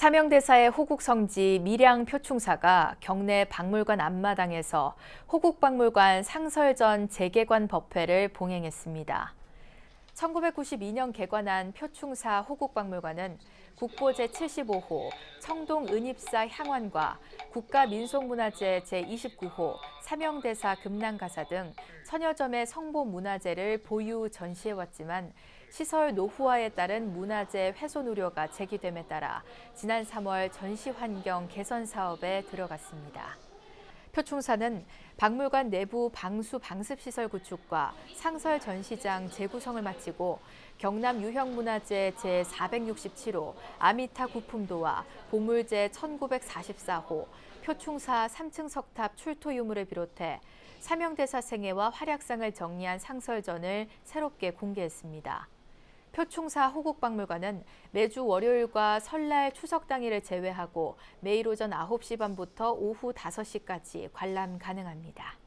사명대사의 호국 성지 밀양 표충사가 경내 박물관 앞마당에서 호국 박물관 상설전 재개관 법회를 봉행했습니다. 1992년 개관한 표충사 호국박물관은 국보 제75호 청동 은입사 향환과 국가민속문화재 제29호 사명대사 금난가사 등 천여 점의 성보 문화재를 보유 전시해왔지만 시설 노후화에 따른 문화재 훼손 우려가 제기됨에 따라 지난 3월 전시 환경 개선 사업에 들어갔습니다. 표충사는 박물관 내부 방수 방습 시설 구축과 상설 전시장 재구성을 마치고 경남 유형문화재 제467호 아미타 구품도와 보물제 1944호 표충사 3층 석탑 출토 유물을 비롯해 사명대사 생애와 활약상을 정리한 상설전을 새롭게 공개했습니다. 표충사 호국박물관은 매주 월요일과 설날 추석 당일을 제외하고 매일 오전 9시 반부터 오후 5시까지 관람 가능합니다.